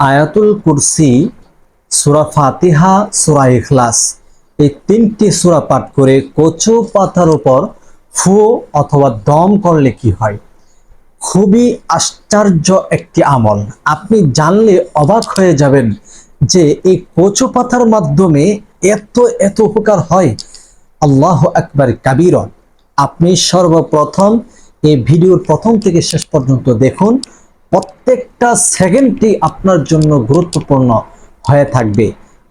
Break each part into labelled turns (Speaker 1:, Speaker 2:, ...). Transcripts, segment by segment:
Speaker 1: আয়াতুল কুরসি, সুরা ফাতিহা, সুরা ইখলাস। এই তিনটি সুরা পাঠ করে কচু পাতার উপর ফু অথবা দম করলে কি হয়? খুবই আশ্চর্য একটি আমল। আপনি জানলে অবাক হয়ে যাবেন যে এই কচু পাতার মাধ্যমে এত এত উপকার হয়। আল্লাহ একবার কাবির। আপনি সর্বপ্রথম এই ভিডিওর প্রথম থেকে শেষ পর্যন্ত দেখুন। প্রত্যেকটা সেকেন্ডটি আপনার জন্য গুরুত্বপূর্ণ হয়ে থাকবে।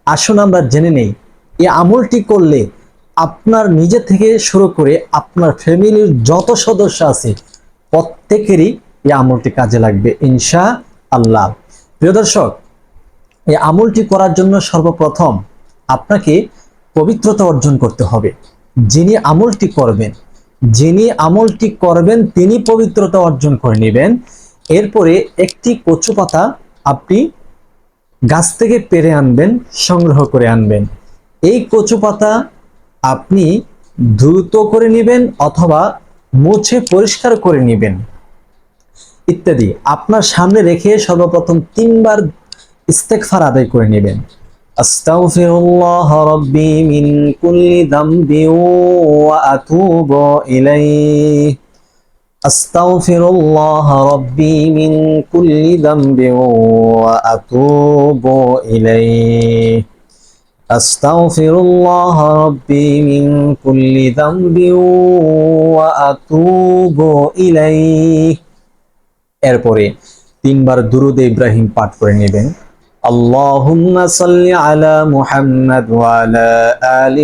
Speaker 1: আসুন আমরা জেনে নেই, এই আমলটি করলে আপনার নিজে থেকে শুরু করে আপনার ফ্যামিলির যত সদস্য আছে, প্রত্যেকেরই এই আমলটি কাজে লাগবে ইনশা আল্লাহ প্রিয় দর্শক, এই আমলটি করার জন্য সর্বপ্রথম আপনাকে পবিত্রতা অর্জন করতে হবে। যিনি আমলটি করবেন, যিনি আমলটি করবেন, তিনি পবিত্রতা অর্জন করে নেবেন। এরপরে একটি কচু পাতা আপনি গাছ থেকে পেরে আনবেন, সংগ্রহ করে আনবেন। এই কচু পাতা আপনি দ্রুত করে নেবেন অথবা মুছে পরিষ্কার করে নেবেন ইত্যাদি। আপনার সামনে রেখে সর্বপ্রথম তিনবার ইস্তেকফার আদায় করে নেবেন। আস্তাগফিরুল্লাহ রাব্বি মিন কুল্লি যামবি ওয়া আতুবু ইলাইহি। আস্তাগফিরুল্লাহ রাব্বি মিন কুল্লি যামবি ওয়া আতুবু ইলাইহি। আস্তাগফিরুল্লাহ রাব্বি মিন কুল্লি যামবি ওয়া আতুবু ইলাইহি। এরপরে তিনবার দুরুদ ইব্রাহিম পাঠ করে নেবেন। আল্লাহুম্মা সাল্লি আলা মুহাম্মাদ ওয়া আলা আলি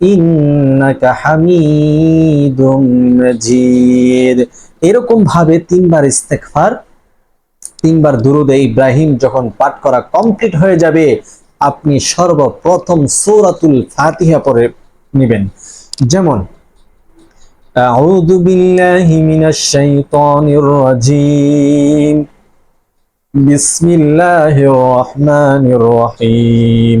Speaker 1: إنك حميد مجيد এরকম ভাবে তিনবার ইস্তেগফার তিনবার দুরুদে ইব্রাহিম যখন পাঠ করা কমপ্লিট হয়ে যাবে আপনি সর্বপ্রথম সূরাতুল ফাতিহা পড়ে নেবেন যেমন أعوذ بالله من الشيطان الرجيم بسم الله الرحمن الرحيم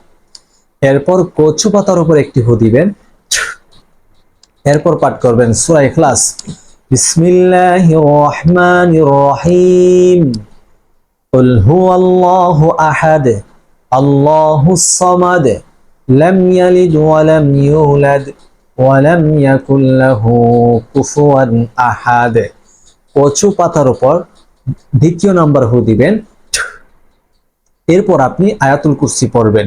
Speaker 1: এরপর কচু পাতার উপর একটি হু দিবেন এরপর পাঠ করবেন সূরা ইখলাস বিসমিল্লাহির রহমানির রহিম قل هو الله أحد الله الصمد لم يلد ولم يولد ولم يكن له كفوا أحد কচু পাতার উপর দ্বিতীয় নাম্বার হু দিবেন এরপর আপনি আয়াতুল কুরসি পড়বেন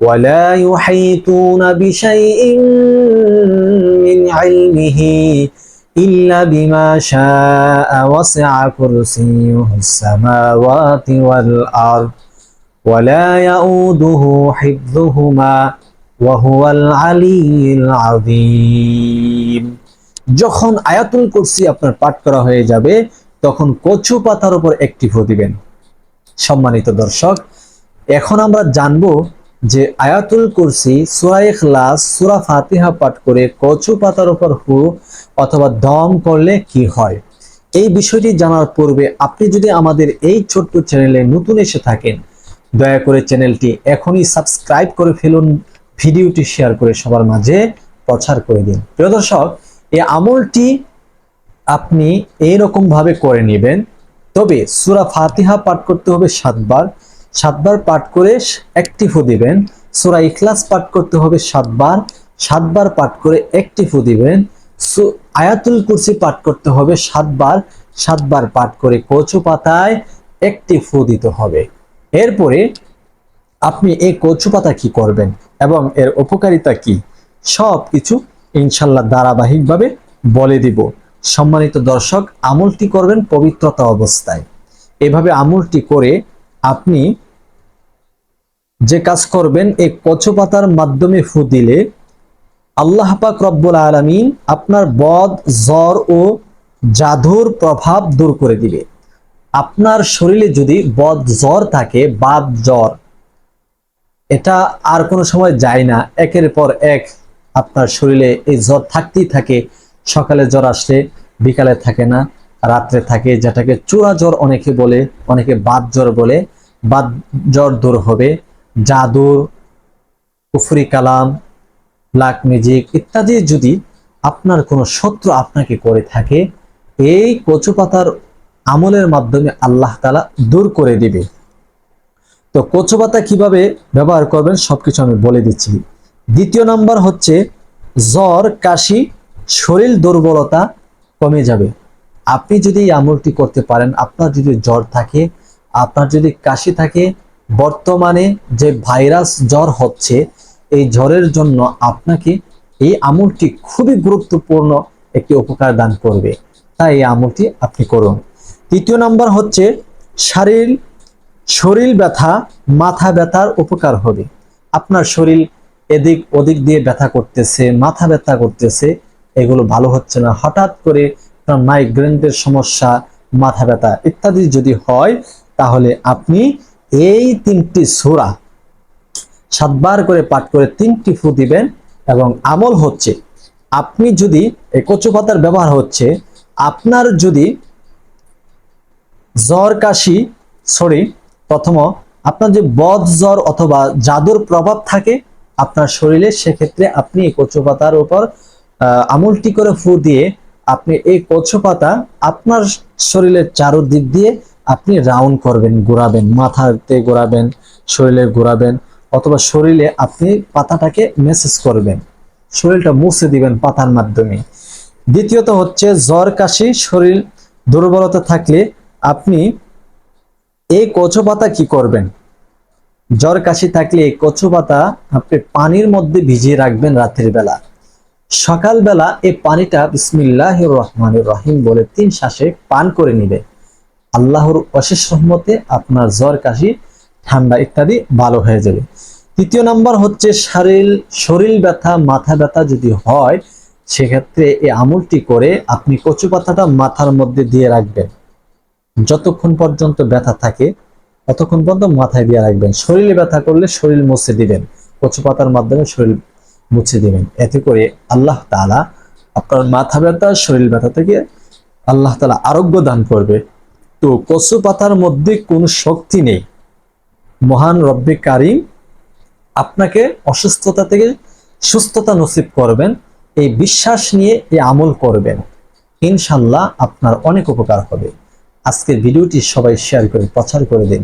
Speaker 1: ولا يحيطون بشيء من علمه إلا بما شاء وسع كرسيه السماوات والأرض ولا يؤوده حفظهما وهو العلي العظيم যখন আয়াতুল কুরসি আপনার পাঠ করা হয়ে যাবে তখন কচু পাতার উপর একটি ফু দিবেন সম্মানিত দর্শক এখন আমরা জানব যে আয়াতুল কুরসি, সূরা ইখলাস, সূরা ফাতিহা পাঠ করে কচু পাতার উপর হু অথবা দম করলে কি হয়? এই বিষয়টি জানার পূর্বে আপনি যদি আমাদের এই ছোট্ট চ্যানেলে নতুন এসে থাকেন, দয়া করে চ্যানেলটি এখনই সাবস্ক্রাইব করে ফেলুন, ভিডিওটি শেয়ার করে সবার মাঝে প্রচার করে দিন। প্রিয় দর্শক এই আমলটি আপনি এইরকম ভাবে করে নেবেন, তবে সুরা ফাতিহা পাঠ করতে হবে সাতবার। সাতবার পাঠ করে একটি ফু দিবেন। সুরা ইখলাস পাঠ করতে হবে সাতবার। সাতবার পাঠ করে একটি ফু দিবেন। আয়াতুল কুরসি পাঠ করতে হবে সাতবার। সাতবার পাঠ করে কচু পাতায় একটি ফু দিতে হবে। এরপরে আপনি এই কচু পাতা কি করবেন এবং এর উপকারিতা কি? সব কিছু ইনশাল্লাহ ধারাবাহিকভাবে বলে দিব। সম্মানিত দর্শক, আমলটি করবেন পবিত্রতা অবস্থায়। এভাবে আমলটি করে আপনি যে কাজ করবেন এই কচু পাতার মাধ্যমে ফু দিলে আল্লাহ পাক রব্বুল আলামিন আপনার বদ, জ্বর ও জাদুর প্রভাব দূর করে দিবে। আপনার শরীরে যদি বদ, জ্বর থাকে, বাদ, জ্বর, এটা আর কোনো সময় যায় না। একের পর এক আপনার শরীরে এই জ্বর থাকতেই থাকে। সকালে জ্বর আসলে, বিকালে থাকে না, রাত্রে থাকে, যেটাকে চূড়া জ্বর অনেকে বলে, অনেকে বাদ জ্বর বলে। বাদ জ্বর দূর হবে। জাদুর কুফরি কালাম ব্ল্যাক ম্যাজিক ইত্যাদি যদি আপনার কোনো শত্রু আপনাকে করে থাকে, এই কচু পাতার আমলের মাধ্যমে আল্লাহ তালা দূর করে দিবে। তো কচু পাতা কীভাবে ব্যবহার করবেন সবকিছু আমি বলে দিচ্ছি। দ্বিতীয় নাম্বার হচ্ছে, জ্বর, কাশি, শরীর দুর্বলতা কমে যাবে। আপনি যদি এই আমলটি করতে পারেন, আপনার যদি জ্বর থাকে, আপনার যদি কাশি থাকে বর্তমানে যে ভাইরাস জ্বর হচ্ছে, এই জ্বরের জন্য আপনাকে এই আমলটি খুবই গুরুত্বপূর্ণ একটি উপকার দান করবে। তাই এই আমলটি আপনি করুন। তৃতীয় নাম্বার হচ্ছে, শারীর শরীর ব্যথা, মাথা ব্যথার উপকার হবে। আপনার শরীর এদিক ওদিক দিয়ে ব্যথা করতেছে, মাথা ব্যথা করতেছে, এগুলো ভালো হচ্ছে না। হঠাৎ করে মাইগ্রেনের সমস্যা, মাথা ব্যথা ইত্যাদি যদি হয়, তাহলে আপনি এই তিনটি সোরা সাতবার করে পাঠ করে তিনটি ফু দিবেন এবং আমল হচ্ছে, আপনি যদি কচু পাতার ব্যবহার হচ্ছে, আপনার যদি জ্বর, কাশি, সরি, প্রথম আপনার যে বদ জ্বর অথবা জাদুর প্রভাব থাকে, আপনার শরীরে সেক্ষেত্রে আপনি এই কচু পাতার উপর আমলটি করে ফু দিয়ে আপনি এই কচু পাতা আপনার শরীরের চারোদিক দিয়ে আপনি রাউন্ড করবেন, ঘোরাবেন, মাথাতে ঘোরাবেন, শরীরে ঘোরাবেন, অথবা শরীরে আপনি পাতাটাকে মেসেজ করবেন। শরীরটা মুছে দিবেন পাতার মাধ্যমে। দ্বিতীয়ত হচ্ছে জ্বর, কাশি, শরীর দুর্বলতা থাকলে আপনি এই কচু পাতা কি করবেন? জ্বর, কাশি থাকলে এই কচু পাতা আপনি পানির মধ্যে ভিজিয়ে রাখবেন রাতের বেলা। সকালবেলা এই পানিটা বিসমিল্লাহ রহমান রহিম বলে তিন শ্বাসে পান করে নিবে। আল্লাহর অশেষ রহমতে আপনার জ্বর, কাশি, ঠান্ডা ইত্যাদি ভালো হয়ে যাবে। তৃতীয় নাম্বার হচ্ছে শরীর শরীর ব্যথা, মাথা ব্যথা যদি হয়, সেক্ষেত্রে এই আমলটি করে আপনি কচু পাতাটা মাথার মধ্যে দিয়ে রাখবেন। যতক্ষণ পর্যন্ত ব্যথা থাকে, ততক্ষণ পর্যন্ত মাথায় দিয়ে রাখবেন। শরীরে ব্যথা করলে শরীর মুছে দিবেন। কচু পাতার মাধ্যমে শরীর মুছে দিবেন। এতে করে আল্লাহ তাআলা আপনার মাথা ব্যথা, শরীর ব্যথা থেকে আল্লাহ তালা আরোগ্য দান করবে। তো কচু পাতার মধ্যে কোনো শক্তি নেই। মহান রব্বে কারিম আপনাকে অসুস্থতা থেকে সুস্থতা নসিব করবেন, এই বিশ্বাস নিয়ে এই আমল করবেন। ইনশাল্লাহ আপনার অনেক উপকার হবে। আজকের ভিডিওটি সবাই শেয়ার করে, প্রচার করে দিন।